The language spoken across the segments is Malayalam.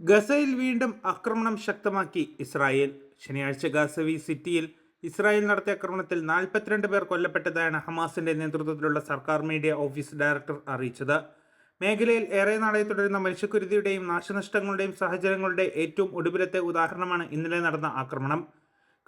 ഗസയിൽ വീണ്ടും ആക്രമണം ശക്തമാക്കി ഇസ്രായേൽ. ശനിയാഴ്ച ഗസവി സിറ്റിയിൽ ഇസ്രായേൽ നടത്തിയ ആക്രമണത്തിൽ നാൽപ്പത്തിരണ്ട് പേർ കൊല്ലപ്പെട്ടതായാണ് ഹമാസിന്റെ നേതൃത്വത്തിലുള്ള സർക്കാർ മീഡിയ ഓഫീസ് ഡയറക്ടർ അറിയിച്ചത്. മേഖലയിൽ ഏറെ നാളെ തുടരുന്ന മനുഷ്യക്കുരുതിയുടെയും നാശനഷ്ടങ്ങളുടെയും സാഹചര്യങ്ങളുടെ ഏറ്റവും ഒടുവിലത്തെ ഉദാഹരണമാണ് ഇന്നലെ നടന്ന ആക്രമണം.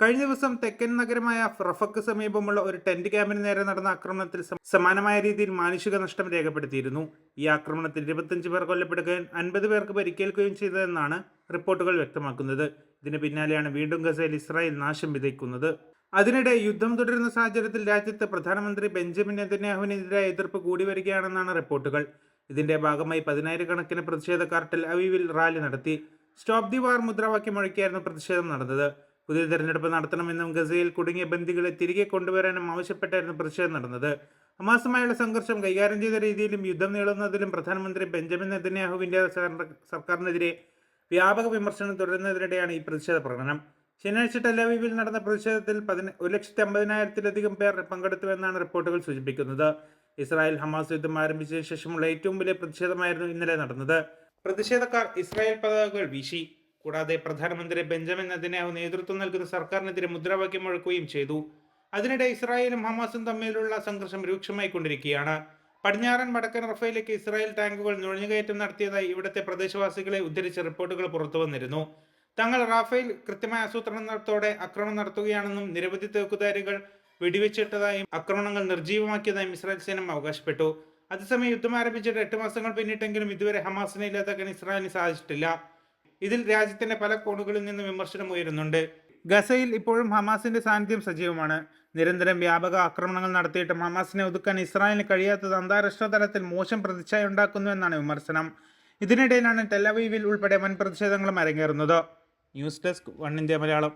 കഴിഞ്ഞ ദിവസം തെക്കൻ നഗരമായ റഫക്ക് സമീപമുള്ള ഒരു ടെന്റ് ക്യാമ്പിന് നേരെ നടന്ന ആക്രമണത്തിൽ സമാനമായ രീതിയിൽ മാനുഷിക നഷ്ടം രേഖപ്പെടുത്തിയിരുന്നു. ഈ ആക്രമണത്തിൽ ഇരുപത്തഞ്ച് പേർ കൊല്ലപ്പെടുകയും അൻപത് പേർക്ക് പരിക്കേൽക്കുകയും ചെയ്തതെന്നാണ് റിപ്പോർട്ടുകൾ വ്യക്തമാക്കുന്നത്. ഇതിന് പിന്നാലെയാണ് വീണ്ടും ഗസയിൽ ഇസ്രായേൽ നാശം വിതയ്ക്കുന്നത്. അതിനിടെ യുദ്ധം തുടരുന്ന സാഹചര്യത്തിൽ രാജ്യത്ത് പ്രധാനമന്ത്രി ബെഞ്ചമിൻ നെതന്യാഹുവിനെതിരായ എതിർപ്പ് കൂടി വരികയാണെന്നാണ് റിപ്പോർട്ടുകൾ. ഇതിന്റെ ഭാഗമായി പതിനായിരക്കണക്കിന് പ്രതിഷേധക്കാർ ടെൽ അവീവിൽ റാലി നടത്തി. സ്റ്റോപ്പ് ദി വാർ മുദ്രാവാക്യം മുഴക്കിയായിരുന്നു പ്രതിഷേധം നടന്നത്. പുതിയ തെരഞ്ഞെടുപ്പ് നടത്തണമെന്നും ഗസയിൽ കുടുങ്ങിയ ബന്ദികളെ തിരികെ കൊണ്ടുവരാനും ആവശ്യപ്പെട്ടായിരുന്നു പ്രതിഷേധം നടന്നത്. ഹമാസുമായുള്ള സംഘർഷം കൈകാര്യം ചെയ്ത രീതിയിലും യുദ്ധം നീളുന്നതിലും പ്രധാനമന്ത്രി ബെഞ്ചമിൻ നെതന്യാഹുവിന്റെ സർക്കാരിനെതിരെ വ്യാപക വിമർശനം തുടരുന്നതിനിടെയാണ് ഈ പ്രതിഷേധ പ്രകടനം. ശനിയാഴ്ച ടെലവീവിൽ നടന്ന പ്രതിഷേധത്തിൽ പതിന ഒരു ലക്ഷത്തി അമ്പതിനായിരത്തിലധികം പേർ പങ്കെടുത്തുവെന്നാണ് റിപ്പോർട്ടുകൾ സൂചിപ്പിക്കുന്നത്. ഇസ്രായേൽ ഹമാസ് യുദ്ധം ആരംഭിച്ചതിന് ശേഷമുള്ള ഏറ്റവും വലിയ പ്രതിഷേധമായിരുന്നു ഇന്നലെ നടന്നത്. പ്രതിഷേധക്കാർ ഇസ്രായേൽ പതാകകൾ വീശി. കൂടാതെ പ്രധാനമന്ത്രി ബെഞ്ചമിൻ നദിനാവ് നേതൃത്വം നൽകുന്ന സർക്കാരിനെതിരെ മുദ്രാവാക്യം മുഴക്കുകയും ചെയ്തു. അതിനിടെ ഇസ്രായേലും ഹമാസും തമ്മിലുള്ള സംഘർഷം രൂക്ഷമായി കൊണ്ടിരിക്കുകയാണ്. പടിഞ്ഞാറൻ വടക്കൻ റഫേലേക്ക് ഇസ്രായേൽ ടാങ്കുകൾ നുഴഞ്ഞുകയറ്റം നടത്തിയതായി ഇവിടുത്തെ പ്രദേശവാസികളെ ഉദ്ധരിച്ച റിപ്പോർട്ടുകൾ പുറത്തു വന്നിരുന്നു. തങ്ങൾ റാഫേൽ കൃത്യമായ ആസൂത്രണത്തോടെ ആക്രമണം നടത്തുകയാണെന്നും നിരവധി തോക്കുധാരികൾ വെടിവെച്ചിട്ടതായും ആക്രമണങ്ങൾ നിർജീവമാക്കിയതായും ഇസ്രായേൽ സേന അവകാശപ്പെട്ടു. അതേസമയം യുദ്ധം ആരംഭിച്ചിട്ട് എട്ട് മാസങ്ങൾ പിന്നിട്ടെങ്കിലും ഇതുവരെ ഹമാസിനെ ഇല്ലാതാക്കാൻ ഇസ്രായേലിന് സാധിച്ചിട്ടില്ല. ഇതിൽ രാജ്യത്തിന്റെ പല കോണുകളിൽ നിന്ന് വിമർശനം ഉയരുന്നുണ്ട്. ഗസയിൽ ഇപ്പോഴും ഹമാസിന്റെ സാന്നിധ്യം സജീവമാണ്. നിരന്തരം വ്യാപക ആക്രമണങ്ങൾ നടത്തിയിട്ടും ഹമാസിനെ ഒതുക്കാൻ ഇസ്രായേലിന് കഴിയാത്തത് അന്താരാഷ്ട്ര തലത്തിൽ മോശം പ്രതിച്ഛായ ഉണ്ടാക്കുന്നു എന്നാണ് വിമർശനം. ഇതിനിടയിലാണ് ടെലവീവിൽ ഉൾപ്പെടെ വൻ പ്രതിഷേധങ്ങളും അരങ്ങേറുന്നത്. News desk one India Malayalam.